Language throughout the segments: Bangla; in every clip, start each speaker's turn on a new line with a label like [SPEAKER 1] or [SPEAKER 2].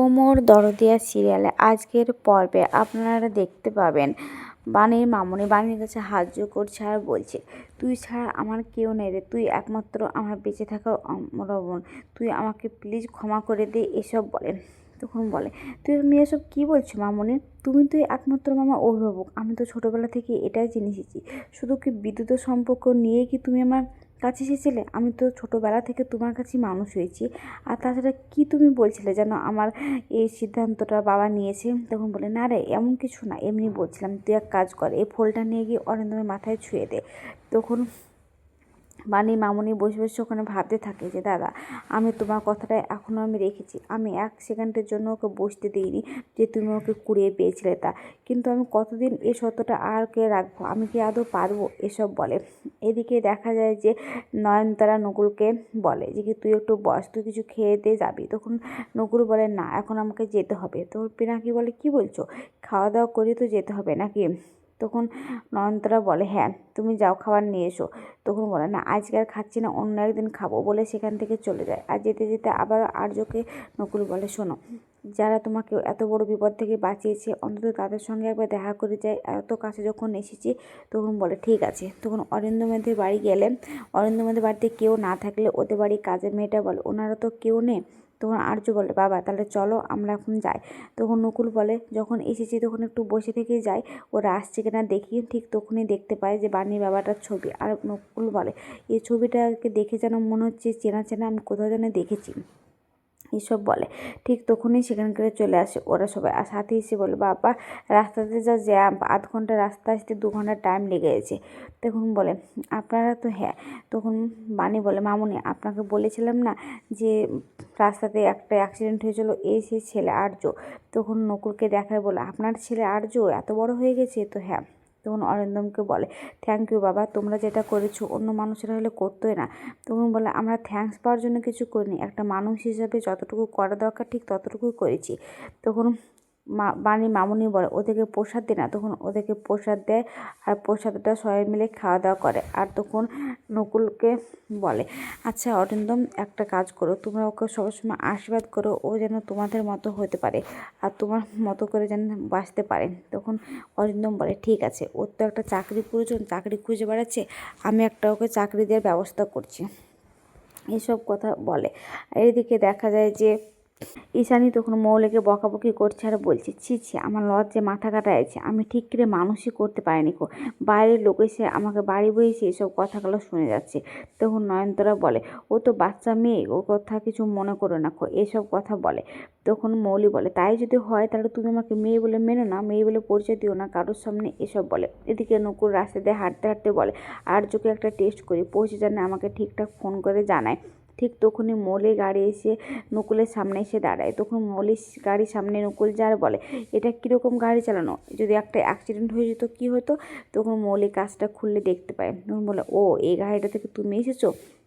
[SPEAKER 1] ওমর দরদিয়া সিরিয়ালে আজকের পর্বে আপনারা দেখতে পাবেন বাণীর মামনি, বাণীর কাছে হাত জোর আর বলছে, তুই ছাড়া আমার কেউ নেই রে, তুই একমাত্র আমার বেঁচে থাকার অমরবন, তুই আমাকে প্লিজ ক্ষমা করে দে, এসব বলে। তখন বলে, তুই আমি এসব কী বলছো মামনি? তুমি তুই একমাত্র মামা অভিভাবক, আমি তো ছোটোবেলা থেকে এটাই জেনে এসেছি শুধু কি বিদ্যুৎ সম্পর্ক নিয়ে কি তুমি আমার কাছে এসেছিলে, আমি তো ছোটোবেলা থেকে তোমার কাছেই মানুষ হয়েছি। আর তাছাড়া কি তুমি বলছিলে যেন আমার এই সিদ্ধান্তটা বাবা নিয়েছে? তখন বলে, না রে, এমন কিছু না। এমনি বলছিলাম, তুই এক কাজ কর, এই ফুলটা নিয়ে গিয়ে অরিন্দমের মাথায় ছুঁয়ে দে। তখন বাণী মামনি বসে বসে ওখানে ভাবতে থাকে যে, দাদা, আমি তোমার কথাটা এখনও আমি রেখেছি। আমি এক সেকেন্ডের জন্য ওকে বসতে দিইনি যে, তুমি ওকে কুড়িয়ে পেয়েছিলে তা। কিন্তু আমি কতদিন এ সত্যটা আর কে রাখব? আমি কি আদৌ পারব? এসব বলে। এদিকে দেখা যায় যে, নয়নতারা নকুলকে বলে যে, কি তুই একটু বস, তুই কিছু খেয়ে দিয়ে যাবি? তখন নকুল বলে, না, এখন আমাকে যেতে হবে। তখন পিনাকি বলে, কি বলছো? খাওয়া দাওয়া করে তো যেতে হবে নাকি? তখন নয়নতারা বলে হ্যাঁ তুমি যাও, খাবার নিয়ে এসো। তখন বলে, না, আজকে আর খাচ্ছি না, অন্য একদিন খাব। বলে সেখান থেকে চলে যায়। আর যেতে যেতে আবার আর্যকে নকুল বলে, শোনো, যারা তোমাকে এত বড় বিপদ থেকে বাঁচিয়েছে, অন্তত তাদের সঙ্গে একবার দেখা করে যায় এত কাছে যখন এসেছি, তখন বলে, ঠিক আছে। তখন অরিন্দমেদের বাড়ি গেলে অরিন্দমেদের বাড়িতে কেউ না থাকলে ওদের বাড়ি কাজের মেয়েটা বলে, ওনারা তো কেউ নেই তখন আর্য বলে, বাবা, তাহলে চলো, আমরা এখন যাই। তখন নকুল বলে, যখন এসেছি তখন একটু বসে থেকে যাই, ওরা আসছে কিনা দেখি। ঠিক তখনই দেখতে পায় যে বানি বাবাটার ছবি। আর নকুল বলে এই ছবিটাকে দেখে যেন মনে হচ্ছে চেনা চেনা, আমি কোথাও যেন দেখেছি। এসব বলে। ঠিক তখনই সেখানকার চলে আসে। ওরা সবাই আর সাথে এসে বলে, বাবা, রাস্তাতে যা জ্যাম, আধ ঘণ্টা রাস্তা আসতে দু ঘণ্টা টাইম লেগে গেছে। তখন বলে, আপনারা তো হ্যাঁ। তখন বাণী বলে, মামুনি, আপনাকে বলেছিলাম না যে রাস্তাতে একটা অ্যাক্সিডেন্ট হয়েছিল এই সেই ছেলে আর্য। তখন নকুলকে দেখায় বলে, আপনার ছেলে আর্য এত বড় হয়ে গেছে? তো হ্যাঁ। তখন অরিন্দমকে বলে থ্যাংক ইউ বাবা, তোমরা যেটা করেছ অন্য মানুষেরা হলে করতোই না। তখন বলে, আমরা থ্যাংকস পাওয়ার জন্য কিছু করিনি। একটা মানুষ হিসাবে যতটুকু করা দরকার ঠিক ততটুকুই করেছি। তখন মা বাণী মামুনি বলে, ওদেরকে প্রসাদ দেয় না। তখন ওদেরকে প্রসাদ দেয় আর প্রসাদটা সবাই মিলে খাওয়া দাওয়া করে। আর তখন নকুলকে বলে আচ্ছা অরিন্দম, একটা কাজ করো। তোমরা ওকে সবসময় আশীর্বাদ করো। ও যেন তোমাদের মতো হতে পারে আর তোমার মতো করে যেন বাঁচতে পারে। তখন অরিন্দম বলে, ঠিক আছে, ওর তো একটা চাকরি প্রয়োজন। চাকরি খুঁজে বেড়াচ্ছে। আমি একটা ওকে চাকরি দেওয়ার ব্যবস্থা করছি। এসব কথা বলে। এদিকে দেখা যায় যে ঈশানী তখন মৌলিকে বকাবকি করছে আর বলছে, ছি ছি, আমার লজ্জে মাথা কাটা আছে। আমি ঠিক করে মানুষই করতে পারিনি কো। বাইরের লোক এসে আমাকে বাড়ি বইয়েছে এসব কথাগুলো শুনে যাচ্ছে। তখন নয়নতরা বলে, ও তো বাচ্চা মেয়ে ও কথা কিছু মনে করো না এসব কথা বলে। তখন মৌলি বলে, তাই যদি হয়, তাহলে তুমি আমাকে মেয়ে বলে মেনো না, মেয়ে বলে পরিচয় দিও না, কারোর সামনে এসব বলে। এদিকে নকুর রাস্তা দিয়ে হাঁটতে হাঁটতে বলে, আর চোখে একটা টেস্ট করি, পৌঁছে জানে আমাকে ঠিকঠাক ফোন করে জানায়। ঠিক তখনই মৌলি গাড়ি এসে নকুলের সামনে এসে দাঁড়ায়। তখন মৌলি গাড়ির সামনে নকুল যার বলে, এটা কীরকম গাড়ি চালানো? যদি একটা অ্যাক্সিডেন্ট হয়ে যেত, কী হতো? তখন মৌলি কাজটা খুললে দেখতে পায়। তখন বলে, ও, এই গাড়িটা থেকে তুমি এসেছ?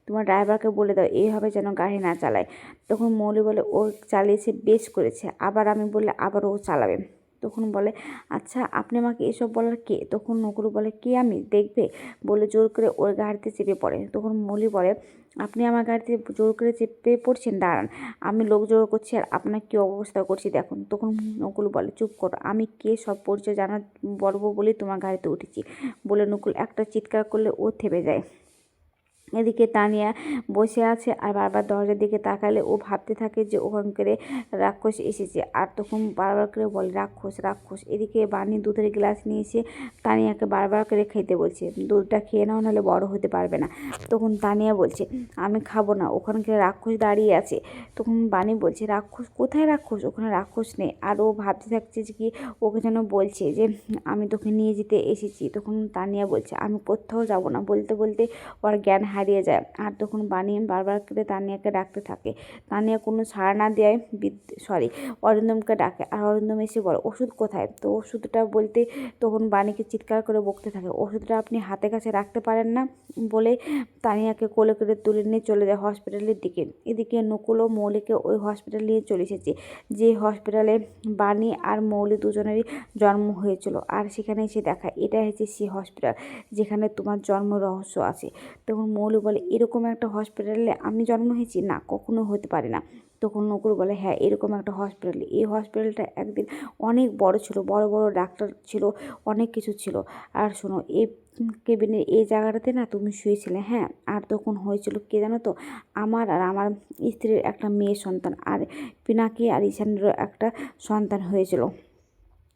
[SPEAKER 1] তোমার ড্রাইভারকে বলে দাও, এইভাবে যেন গাড়ি না চালায়। তখন মৌলি বলে, ও চালিয়েছে, বেশ করেছে। আবার আমি বললে, আবার ও চালাবে। তখন বলে আচ্ছা আপনি আমাকে এসব বলার কে? তখন নকুরু বলে, কে আমি? দেখবে? বলে জোর করে ওর গাড়িতে চেপে পড়ে। তখন মলি বলে, আপনি আমার গাড়িতে জোর করে চেপে পড়ছেন? দাঁড়ান, আমি লোক জোর করছি আর আপনার কী অবস্থা করছি দেখুন। তখন নকুল বলে, চুপ করো, আমি কে সব পরিচয় জানা বলব বলে তোমার গাড়িতে উঠেছি। বলে নকুল একটা চিৎকার করলে ও থেমে যায়। এদিকে তানিয়া বসে আছে আর বারবার দরজার দিকে তাকালে ও ভাবতে থাকে যে ওখান করে রাক্ষস এসেছে। আর তখন বারবার করে বলে, রাক্ষস রাক্ষস। এদিকে বানি দুধের গ্লাস নিয়ে এসে তানিয়াকে বারবার করে খেতে বলছে, দুধটা খেয়ে নাও, নাহলে বড় হতে পারবে না। তখন তানিয়া বলছে, আমি খাব না ওখানকার রাক্ষস দাঁড়িয়ে আছে। তখন বানি বলছে, রাক্ষস, কোথায় রাক্ষস? ওখানে রাক্ষস নেই। আর ও ভাবতে থাকছে যে কি ওকে যেন বলছে যে, আমি তোকে নিয়ে যেতে এসেছি। তখন তানিয়া বলছে, আমি কোথাও যাব না। বলতে বলতে ওর জ্ঞান হারিয়ে যায়। আর তখন বাণী বারবার করে তানিয়াকে ডাকতে থাকে। তানিয়া কোনো সাড়া না দেয় সরি অরিন্দমকে ডাকে। আর অরিন্দম এসে বলে, ওষুধ কোথায়? তো ওষুধটা বলতে তখন বাণীকে চিৎকার করে বকতে থাকে। ওষুধটা আপনি হাতে কাছে রাখতে পারেন না? বলে তানিয়াকে কোলে করে তুলে নিয়ে চলে যায় হসপিটালের দিকে। এদিকে নকুল ও মৌলিকে ওই হসপিটাল নিয়ে চলে এসেছে, যে হসপিটালে বাণী আর মৌলি দুজনেরই জন্ম হয়েছিল। আর সেখানে এসে দেখা এটা হচ্ছে সে হসপিটাল, যেখানে তোমার জন্ম রহস্য আছে। তখন মৌলি বলে, এরকম একটা হসপিটালে আমি জন্ম হয়েছি, না, কখনো হতে পারে না। তখন নকুল বলে হ্যাঁ এরকম একটা হসপিটাল এই হসপিটালটা একদিন অনেক বড় ছিল, বড় বড় ডাক্তার ছিল, অনেক কিছু ছিল। আর শোনো, এই কেবিনের এই জায়গাটাতে না তুমি শুয়েছিলে হ্যাঁ? আর তখন হয়েছিল কে জানো তো, আমার আর আমার স্ত্রীর একটা মেয়ে সন্তান আর পিনাকি আর ঈশানেরও একটা সন্তান হয়েছিল।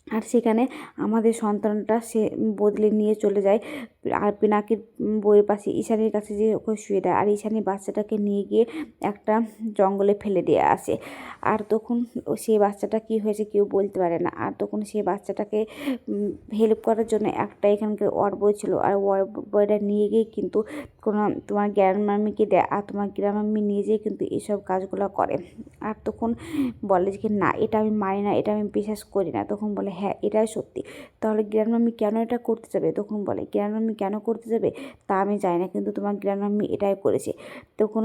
[SPEAKER 1] আর সেখানে আমাদের সন্তানটা সে বদলে নিয়ে চলে যায় আর পিনাকির বইয়ের পাশে ঈশানীর কাছে যে ওকে শুয়ে দেয় আর ঈশানী বাচ্চাটাকে নিয়ে গিয়ে একটা জঙ্গলে ফেলে দিয়ে আসে। আর তখন সেই বাচ্চাটা কি হয়েছে কেউ বলতে পারে না। আর তখন সেই বাচ্চাটাকে হেল্প করার জন্য একটা এখানকার ওয়ার্ড বই ছিল। আর ওয়ার্ড বইটা নিয়ে গিয়ে কিন্তু কোনো তোমার গ্রামমামিকে দেয় আর তোমার গ্রামমামি নিজেই কিন্তু এইসব কাজগুলো করে। আর তখন বলে যে না, এটা আমি মানি না, এটা আমি বিশ্বাস করি না। তখন বলে হ্যাঁ এটাই সত্যি। তাহলে গ্রামমামি কেন এটা করতে যাবে? তখন বলে গ্রামমামি কেন করতে যাবে তা আমি জানি না। কিন্তু তোমার গ্রামমামি এটাই করেছে। তখন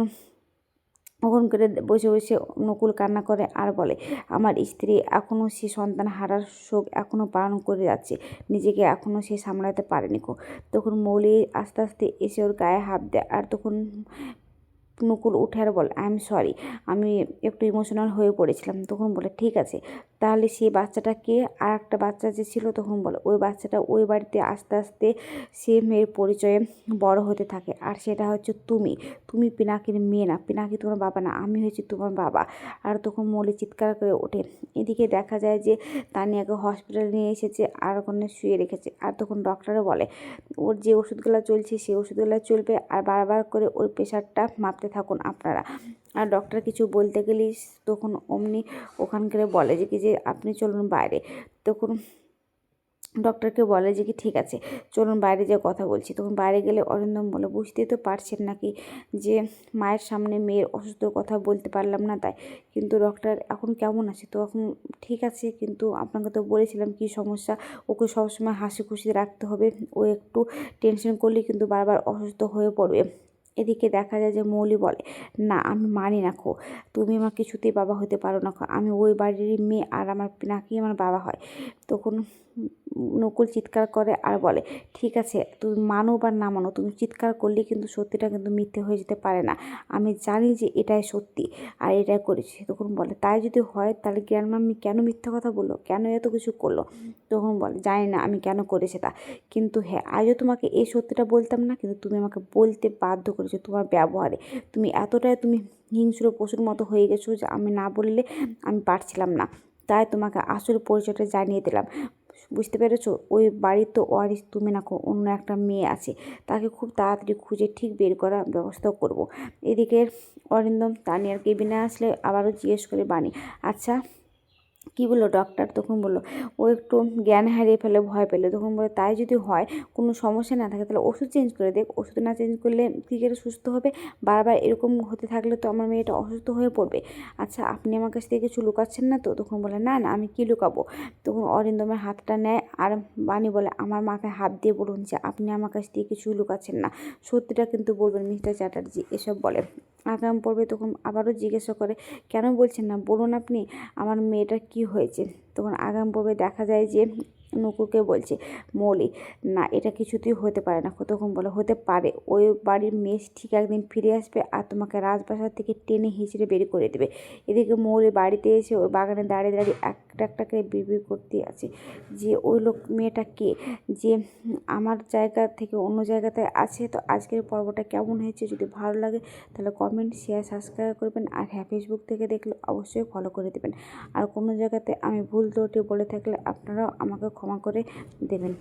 [SPEAKER 1] ওখান করে বসে বসে নকুল কান্না করে আর বলে, আমার স্ত্রী এখনও সে সন্তান হারার শোক এখনও পালন করে যাচ্ছে। নিজেকে এখনও সে সামলাতে পারেনি কো তখন মৌলি আস্তে আস্তে এসে ওর গায়ে হাত দেয় আর তখন নকুল উঠে আর বলে আই এম সরি আমি একটু ইমোশনাল হয়ে পড়েছিলাম, তখন বলে, ঠিক আছে। তাহলে সেই বাচ্চাটাকে আর একটা বাচ্চা যে ছিল, তখন বলে, ওই বাচ্চাটা ওই বাড়িতে আস্তে আস্তে সে মেয়ের পরিচয়ে বড় হতে থাকে। আর সেটা হচ্ছে তুমি তুমি পিনাকির মেয়ে না, পিনাকি তোমার বাবা না, আমি হয়েছি তোমার বাবা। আর তখন মৌলি চিৎকার করে ওঠে। এদিকে দেখা যায় যে তানিয়াকে হসপিটালে নিয়ে এসেছে, আর ওখানে শুয়ে রেখেছে। আর তখন ডক্টরও বলে, ওর যে ওষুধগুলো চলছে সেই ওষুধগুলো চলবে। আর বারবার করে ওর প্রেশারটা মাপতে থাকুন আপনারা। আর ডক্টর কিছু বলতে গেলেই তখন অমনি ওখানকার বলে যে কি যে, আপনি চলুন বাইরে। তখন ডক্টরকে বলে যে কি, ঠিক আছে, চলুন বাইরে যে কথা বলছি। তখন বাইরে গেলে অরিন্দম বলে, বুঝতেই তো পারছেন নাকি যে, মায়ের সামনে মেয়ের অসুস্থ কথা বলতে পারলাম না তাই। কিন্তু ডক্টর এখন কেমন আছে? তো এখন ঠিক আছে, কিন্তু আপনাকে তো বলেছিলাম কি সমস্যা, ওকে সবসময় হাসি খুশি রাখতে হবে। ও একটু টেনশন করলেই কিন্তু বারবার অসুস্থ হয়ে পড়বে। এদিকে দেখা যায় যে মৌলি বলে, না, আমি মানি না খো, তুমি আমার কিছুতেই বাবা হতে পারো না খো, আমি ওই বাড়িরই মেয়ে আর আমার নাকি আমার বাবা হয়। তখন নকুল চিৎকার করে আর বলে, ঠিক আছে, তুমি মানো বা না মানো তুমি চিৎকার করলে কিন্তু সত্যিটা কিন্তু মিথ্যে হয়ে যেতে পারে না। আমি জানি যে এটাই সত্যি আর এটাই করেছি। তখন বলে, তাই যদি হয় তাহলে গ্র্যান্ডমাম্মি কেন মিথ্যা কথা বলল? কেন এত কিছু করল? তখন বলে, জানি না, আমি কেন করেছি তা। কিন্তু হ্যাঁ আজও তোমাকে এই সত্যিটা বলতাম না, কিন্তু তুমি আমাকে বলতে বাধ্য করেছ তোমার ব্যবহারে। তুমি এতটাই তুমি হিংস্র পশুর মতো হয়ে গেছো যে আমি না বললে আমি পারছিলাম না। তাই তোমাকে আসল পরিচয়টা জানিয়ে দিলাম। বুঝতে পেরেছ ওই বাড়ির তো ওয়ারিস তুমি নাখো অন্য একটা মেয়ে আছে তাকে খুব তাড়াতাড়ি খুঁজে ঠিক বের করার ব্যবস্থা করব। এদিকে অরিন্দম তানিয়ার কেবিনে আসলে আবারও জিজ্ঞেস করে বাণী আচ্ছা কী বলল? ডক্টর তখন বলল, ও একটু জ্ঞান হারিয়ে ফেলে, ভয় পেলে। তখন বলে, তাই যদি হয়, কোনো সমস্যা না থাকে, তাহলে ওষুধ চেঞ্জ করে দেখ। ওষুধ না চেঞ্জ করলে কী করে সুস্থ হবে। বারবার এরকম হতে থাকলে তো আমার মেয়েটা অসুস্থ হয়ে পড়বে। আচ্ছা আপনি আমার কাছ থেকে কিছু লুকাচ্ছেন না তো? তখন বলে, না না, আমি কী লুকাবো? তখন অরিন্দমের হাতটা নেয় আর বাণী বলে, আমার মাকে হাত দিয়ে বলুন যে, আপনি আমার কাছ থেকে কিছু লুকাচ্ছেন না। সত্যিটা কিন্তু বলবেন মিস্টার চ্যাটার্জি, এসব বলে। আগাম পড়বে তখন আবারও জিজ্ঞাসা করে, কেন বলছেন না? বলুন আপনি, আমার মেয়েটা কি হয়েছে? তখন আগাম পর্বে দেখা যায় যে নকুরকে বলছে, মৌলি, না, এটা কিছুতেই হতে পারে না। কতক্ষণ বলে, হতে পারে। ওই বাড়ির মেয়ে ঠিক একদিন ফিরে আসবে আর তোমাকে রাজপ্রাসাদ থেকে টেনে হিঁচড়ে বের করে দেবে। এদিকে মৌলি বাড়িতে এসে ওই বাগানে দাঁড়িয়ে দাঁড়িয়ে একটা একটা করে বিড়বিড় করতে আছে যে, ওই লোক মেয়েটা কে? যে আমার জায়গা থেকে অন্য জায়গাতে আছে। তো আজকের পর্বটা কেমন হয়েছে যদি ভালো লাগে তাহলে কমেন্ট শেয়ার সাবস্ক্রাইব করবেন আর হ্যাঁ ফেসবুক থেকে দেখলে অবশ্যই ফলো করে দেবেন। আর কোনো জায়গাতে আমি ভুল ত্রুটি বলে থাকলে আপনারাও আমাকে ক্ষমা করে দেবেন।